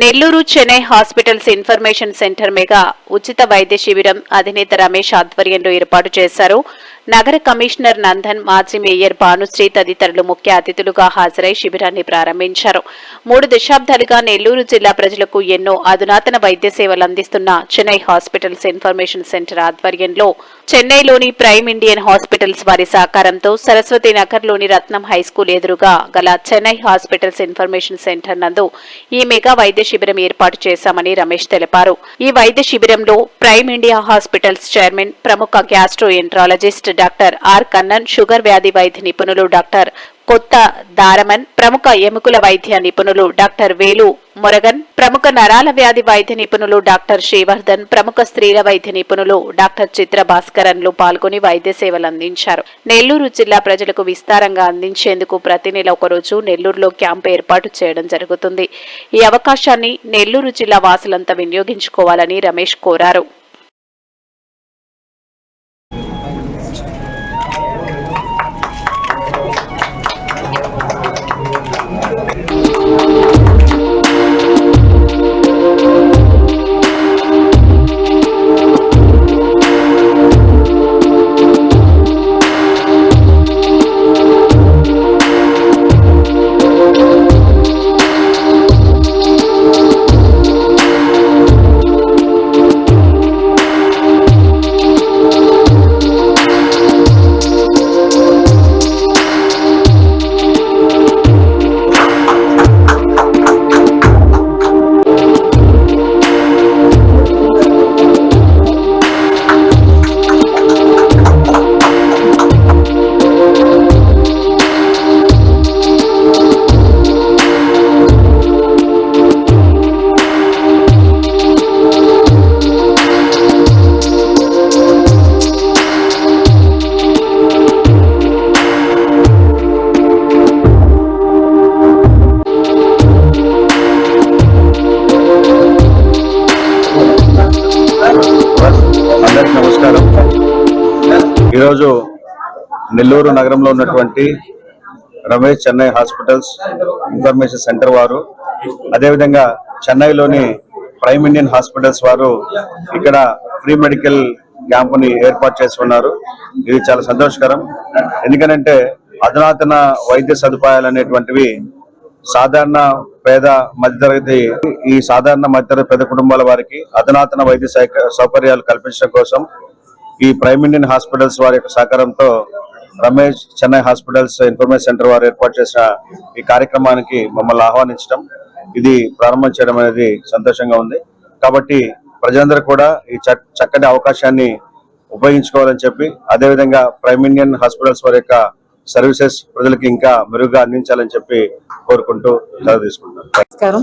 Nellore Chennai hospitals information centre mega ఉచిత వైద్య శిబిరం అధినేత రమేష్ ఆధ్వర్యంలో ఏర్పాటు చేశారు. నగర కమిషనర్ నందన్ మాజీ మేయర్ భానుశ్రీ తదితరులు ముఖ్య అతిథులుగా హాజరై శిబిరాన్ని ప్రారంభించారు. మూడు దశాబ్దాలుగా నెల్లూరు జిల్లా ప్రజలకు ఎన్నో అధునాతన వైద్య సేవలు అందిస్తున్న చెన్నై హాస్పిటల్స్ ఇన్ఫర్మేషన్ సెంటర్ ఆధ్వర్యంలో చెన్నైలోని ప్రైమ్ ఇండియన్ హాస్పిటల్స్ వారి సహకారంతో సరస్వతి నగర్లోని రత్నం హై స్కూల్ ఎదురుగా గల చెన్నై హాస్పిటల్స్ ఇన్ఫర్మేషన్ సెంటర్ నందు ఈ మెగా వైద్య శిబిరం ఏర్పాటు చేశామని రమేష్ తెలిపారు. ఈ వైద్య శిబిరంలో ప్రైమ్ ఇండియా హాస్పిటల్స్ చైర్మన్ ప్రముఖ gastroenterologist doctor R Kannan sugar వ్యాధి వైద్య నిపుణులు డాక్టర్ కొత్త దారమన్ ప్రముఖ ఎముకల వైద్య నిపుణులు డాక్టర్ వేలు మురగన్ ప్రముఖ నరాల వ్యాధి వైద్య నిపుణులు డాక్టర్ శ్రీవర్ధన్ ప్రముఖ స్త్రీల వైద్య నిపుణులు డాక్టర్ చిత్ర భాస్కరన్లు పాల్గొని వైద్య సేవలు అందించారు. నెల్లూరు జిల్లా ప్రజలకు విస్తారంగా అందించేందుకు ప్రతి నెల ఒకరోజు నెల్లూరులో క్యాంపు ఏర్పాటు చేయడం జరుగుతుంది. ఈ అవకాశాన్ని నెల్లూరు జిల్లా వాసులంతా వినియోగించుకోవాలని రమేష్ కోరారు. అందరికీ నమస్కారం. ఈరోజు నెల్లూరు నగరంలో ఉన్నటువంటి Ramesh Chennai hospitals information centre వారు అదేవిధంగా చెన్నైలోని ప్రైమ్ ఇండియన్ హాస్పిటల్స్ వారు ఇక్కడ ఫ్రీ మెడికల్ క్యాంపుని ఏర్పాటు చేసుకున్నారు ఇది చాలా సంతోషకరం. ఎందుకనంటే అధునాతన వైద్య సదుపాయాలు అనేటువంటివి సాధారణ పేద మధ్యతరగతి ఈ సాధారణ మధ్యతరగతి పేద కుటుంబాల వారికి అధునాతన వైద్య సౌకర్యాలు కల్పించడం కోసం ఈ ప్రైమ్ ఇండియన్ హాస్పిటల్స్ వారి యొక్క సహకారంతో Ramesh Chennai hospitals information centre వారు ఏర్పాటు చేసిన ఈ కార్యక్రమానికి మమ్మల్ని ఆహ్వానించడం ఇది ప్రారంభం చేయడం అనేది సంతోషంగా ఉంది. కాబట్టి ప్రజలందరూ కూడా ఈ చక్కటి అవకాశాన్ని ఉపయోగించుకోవాలని చెప్పి అదేవిధంగా ప్రైమ్ ఇండియన్ హాస్పిటల్స్ వారి యొక్క సర్వీసెస్ ప్రజలకు ఇంకా మెరుగ్గా అందించాలని చెప్పి కోరుకుంటూ సెలవు తీసుకుంటున్నాను. నమస్కారం.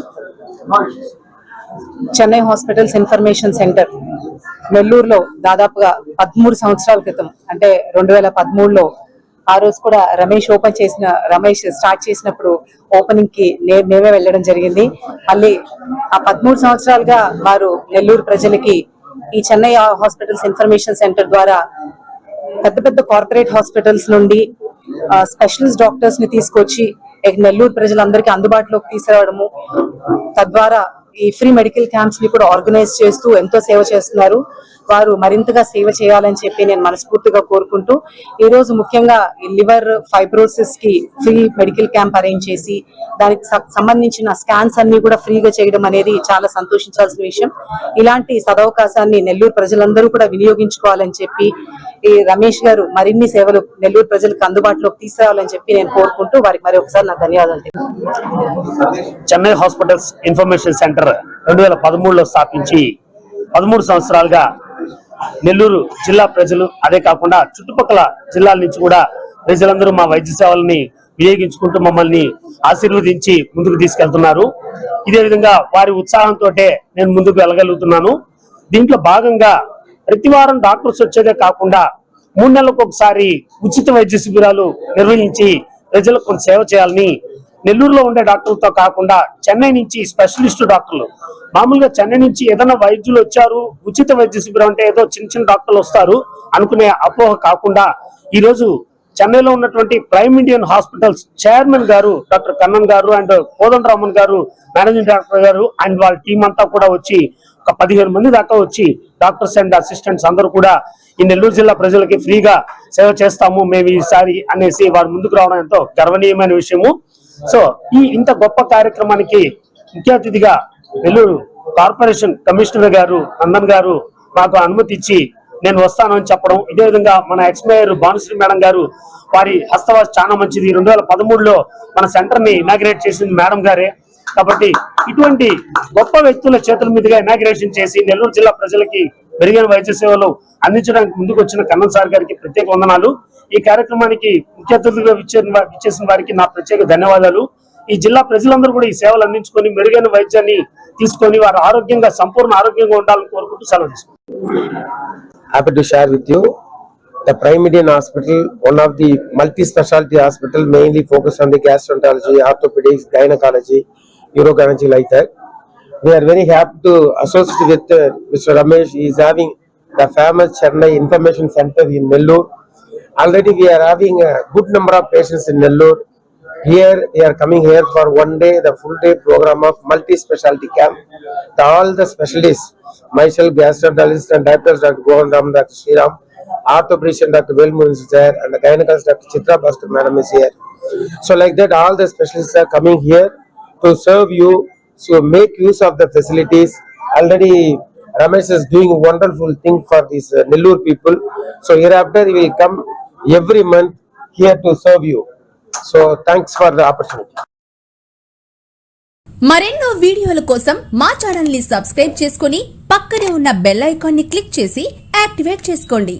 చెన్నై హాస్పిటల్స్ ఇన్ఫర్మేషన్ సెంటర్ నెల్లూరులో దాదాపుగా పదమూడు సంవత్సరాల క్రితం అంటే రెండు వేల పదమూడులో ఆ రోజు కూడా రమేష్ ఓపెన్ చేసిన రమేష్ స్టార్ట్ చేసినప్పుడు ఓపెనింగ్కి మేమే వెళ్ళడం జరిగింది. మళ్ళీ ఆ పదమూడు సంవత్సరాలుగా వారు నెల్లూరు ప్రజలకి ఈ చెన్నై హాస్పిటల్స్ ఇన్ఫర్మేషన్ సెంటర్ ద్వారా పెద్ద పెద్ద కార్పొరేట్ హాస్పిటల్స్ నుండి స్పెషలిస్ట్ డాక్టర్స్ని తీసుకొచ్చి నెల్లూరు ప్రజలందరికీ అందుబాటులోకి తీసుకురావడము తద్వారా ఈ ఫ్రీ మెడికల్ క్యాంప్స్ని కూడా ఆర్గనైజ్ చేస్తూ ఎంతో సేవ చేస్తున్నారు. వారు మరింతగా సేవ చేయాలని చెప్పి నేను మనస్ఫూర్తిగా కోరుకుంటూ ఈ రోజు ముఖ్యంగా ఈ లివర్ ఫైబ్రోసిస్కి ఫ్రీ మెడికల్ క్యాంప్ అరేంజ్ చేసి దానికి సంబంధించిన స్కాన్స్ అన్ని కూడా ఫ్రీగా చేయడం అనేది చాలా సంతోషించాల్సిన విషయం. ఇలాంటి సదవకాశాన్ని నెల్లూరు ప్రజలందరూ కూడా వినియోగించుకోవాలని చెప్పి ఈ రమేష్ గారు మరిన్ని సేవలు నెల్లూరు ప్రజలకు అందుబాటులోకి తీసుకురావాలని చెప్పి నేను కోరుకుంటూ వారికి మరి ఒకసారి నా ధన్యవాదాలు చెన్నై హాస్పిటల్స్ ఇన్ఫర్మేషన్ సెంటర్ రెండు వేల పదమూడులో స్థాపించి పదమూడు సంవత్సరాలుగా నెల్లూరు జిల్లా ప్రజలు అదే కాకుండా చుట్టుపక్కల జిల్లాల నుంచి కూడా ప్రజలందరూ మా వైద్య సేవల్ని వినియోగించుకుంటూ మమ్మల్ని ఆశీర్వదించి ముందుకు తీసుకెళ్తున్నారు. ఇదే విధంగా వారి ఉత్సాహంతో నేను ముందుకు వెళ్ళగలుగుతున్నాను. దీంట్లో భాగంగా ప్రతి వారం డాక్టర్స్ వచ్చేదే కాకుండా మూడు నెలలకు ఒకసారి ఉచిత వైద్య శిబిరాలు నిర్వహించి ప్రజలకు కొంత సేవ చేయాలని నెల్లూరులో ఉండే డాక్టర్లతో కాకుండా చెన్నై నుంచి స్పెషలిస్ట్ డాక్టర్లు. మామూలుగా చెన్నై నుంచి ఏదైనా వైద్యులు వచ్చారు ఉచిత వైద్య శిబిరం అంటే ఏదో చిన్న చిన్న డాక్టర్లు వస్తారు అనుకునే అపోహ కాకుండా ఈ రోజు చెన్నైలో ఉన్నటువంటి ప్రైమ్ ఇండియన్ హాస్పిటల్స్ చైర్మన్ గారు డాక్టర్ కన్నన్ గారు అండ్ కోదండరామన్ గారు మేనేజింగ్ డైరెక్టర్ గారు అండ్ వాళ్ళ టీం అంతా కూడా వచ్చి ఒక పదిహేను మంది దాకా వచ్చి డాక్టర్స్ అండ్ అసిస్టెంట్స్ అందరూ కూడా ఈ నెల్లూరు జిల్లా ప్రజలకి ఫ్రీగా సేవ చేస్తాము మేము ఈసారి అనేసి వారు ముందుకు రావడం ఎంతో గర్వనీయమైన విషయము. సో ఈ ఇంత గొప్ప కార్యక్రమానికి ముఖ్య అతిథిగా నెల్లూరు కార్పొరేషన్ కమిషనర్ గారు నందన్ గారు మాకు అనుమతి ఇచ్చి నేను వస్తాను అని చెప్పడం. ఇదే విధంగా మన ఎక్స్ మేయర్ భానుశ్రీ మేడం గారు వారి హస్తవాస చాలా మంచిది. రెండు వేల పదమూడులో మన సెంటర్ని ఇనాగ్రేట్ చేసింది మేడం గారే. కాబట్టి ఇటువంటి గొప్ప వ్యక్తుల చేతుల మీదుగా ఇనాగ్రేషన్ చేసి నెల్లూరు జిల్లా ప్రజలకి మెరుగైన వైద్య సేవలు అందించడానికి ముందుకు వచ్చిన కన్నన్ సార్ గారికి ప్రత్యేక వందనాలు. ఈ కార్యక్రమానికి ముఖ్య అతిథులుగా ఇచ్చేసిన వారికి నా ప్రత్యేక ధన్యవాదాలు. ఈ జిల్లా ప్రజలందరూ కూడా ఈ సేవలు అందించుకొని మెరుగైన వైద్యాన్ని తీసుకొని వారు ఆరోగ్యంగా సంపూర్ణ ఆరోగ్యంగా ఉండాలని కోరుకుంటూ సెలవు తీసుకుంటాం the Prime Indian Hospital, one of the multi-specialty hospital mainly focused on the gastroenterology, orthopedics, gynecology, urogynecology like that. We are very happy to associate with uh, Mr. Ramesh. He is having the famous Chennai Information Center in Nellore. Already we are having a good number of patients in Nellore. Here, they are coming here for one day, the full day program of multi-specialty camp. The- all the specialists, myself, gastroenterologist and doctors, Dr. Gohan Ram, Dr. Sriram, orthopedician, Dr. Velmu is there, and the gynecologist, Dr. Chitra Bhaskar madam is here. So like that, all the specialists are coming here to serve you, so make use of the facilities already Ramesh is doing wonderful thing for this Nellore people so here after will come every month here to serve you so thanks for the opportunity మరెన్నో వీడియోల కోసం మా ఛానల్ని subscribe చేసుకుని పక్కనే ఉన్న bell ఐకాన్ని click చేసి యాక్టివేట్ చేసుకోండి.